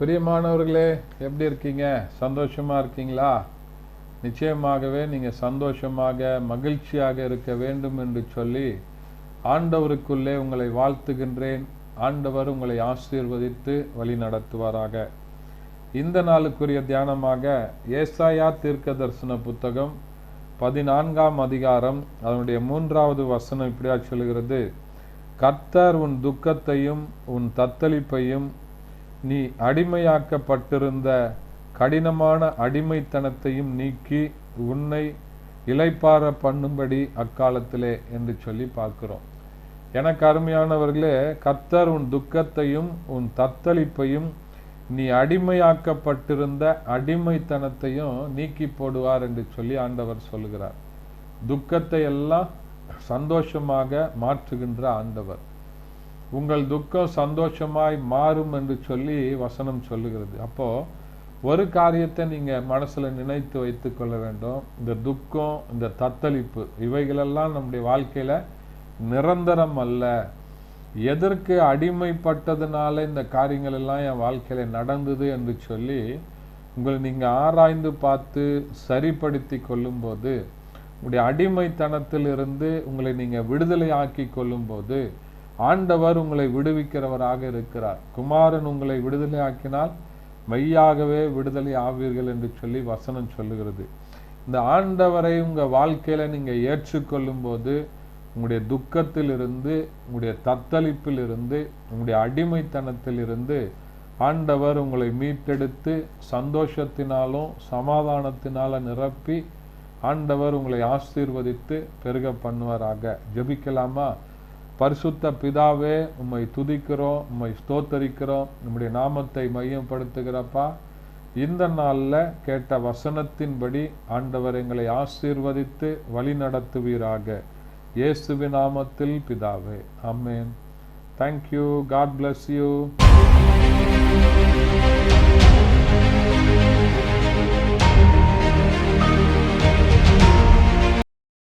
பிரியமானவர்களே எப்படி இருக்கீங்க? சந்தோஷமாக இருக்கீங்களா? நிச்சயமாகவே நீங்கள் சந்தோஷமாக மகிழ்ச்சியாக இருக்க வேண்டும் என்று சொல்லி ஆண்டவருக்குள்ளே உங்களை வாழ்த்துகின்றேன். ஆண்டவர் உங்களை ஆசீர்வதித்து வழி நடத்துவாராக. இந்த நாளுக்குரிய தியானமாக ஏசாயா தீர்க்க தரிசன புத்தகம் பதினான்காம் அதிகாரம் அதனுடைய மூன்றாவது வசனம் இப்படியா சொல்கிறது கர்த்தர் உன் துக்கத்தையும் உன் தத்தளிப்பையும் நீ அடிமையாக்கப்பட்டிருந்த கடினமான அடிமைத்தனத்தையும் நீக்கி உன்னை இலைப்பார பண்ணும்படி அக்காலத்திலே என்று சொல்லி பார்க்கிறோம். எனக்கு அருமையானவர்களே கத்தர் உன் துக்கத்தையும் உன் தத்தளிப்பையும் நீ அடிமையாக்கப்பட்டிருந்த அடிமைத்தனத்தையும் நீக்கி போடுவார் என்று சொல்லி ஆண்டவர் சொல்லுகிறார். துக்கத்தை எல்லாம் சந்தோஷமாக மாற்றுகின்ற ஆண்டவர். உங்கள் துக்கம் சந்தோஷமாய் மாறும் என்று சொல்லி வசனம் சொல்லுகிறது. அப்போ ஒரு காரியத்தை நீங்க மனசுல நினைத்து வைத்து கொள்ள வேண்டும். இந்த துக்கம் இந்த தத்தளிப்பு இவைகளெல்லாம் நம்முடைய வாழ்க்கையில நிரந்தரம் அல்ல. எதற்கு அடிமைப்பட்டதுனால இந்த காரியங்கள் எல்லாம் என் வாழ்க்கையில நடந்தது என்று சொல்லி உங்களை நீங்க ஆராய்ந்து பார்த்து சரிப்படுத்தி கொள்ளும்போது உங்களுடைய அடிமைத்தனத்திலிருந்து உங்களை நீங்க விடுதலை ஆக்கி கொள்ளும்போது ஆண்டவர் உங்களை விடுவிக்கிறவராக இருக்கிறார். குமாரன் உங்களை விடுதலை ஆக்கினால் மெய்யாகவே விடுதலை ஆவீர்கள் என்று சொல்லி வசனம் சொல்லுகிறது. இந்த ஆண்டவரை உங்கள் வாழ்க்கையில நீங்கள் ஏற்றுக்கொள்ளும் போது உங்களுடைய துக்கத்திலிருந்து உங்களுடைய தத்தளிப்பிலிருந்து உங்களுடைய அடிமைத்தனத்திலிருந்து ஆண்டவர் உங்களை மீட்டெடுத்து சந்தோஷத்தினாலும் சமாதானத்தினால நிரப்பி ஆண்டவர் உங்களை ஆசீர்வதித்து பெருக பண்ணுவாராக. ஜெபிக்கலாமா? பரிசுத்த பிதாவே உம்மை துதிக்கிறோம் உம்மை ஸ்தோத்தரிக்கிறோம் நம்முடைய நாமத்தை மையப்படுத்துகிறப்பா. இந்த நாளில் கேட்ட வசனத்தின்படி ஆண்டவர் எங்களை ஆசீர்வதித்து வழி நடத்துவீராக. இயேசுவி நாமத்தில் பிதாவே. Amen thank you God bless you